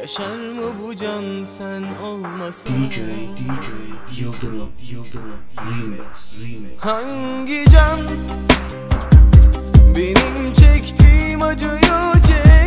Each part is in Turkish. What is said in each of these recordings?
Yaşar mı bu can sen olmasan? DJ DJ Yıldırım Yıldırım Remix Remix. Hangi can? Benim çektiğim acıyı çekti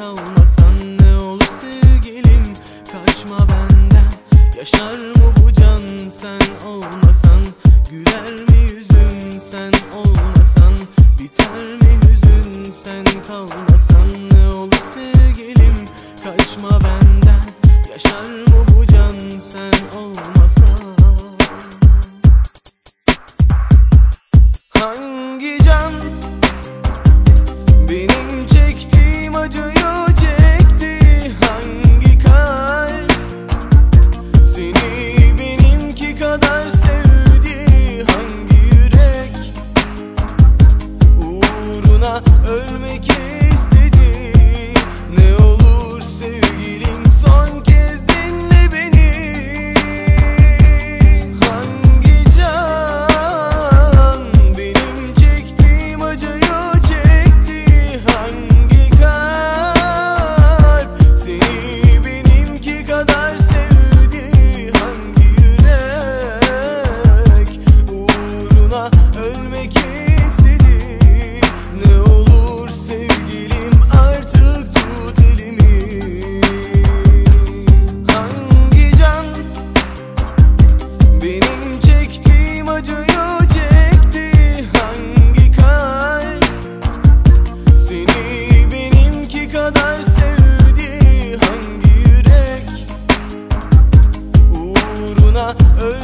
Salmasan ne olur sevgilim? Kaçma benden Yaşar mı bu can? Sen ol Hey.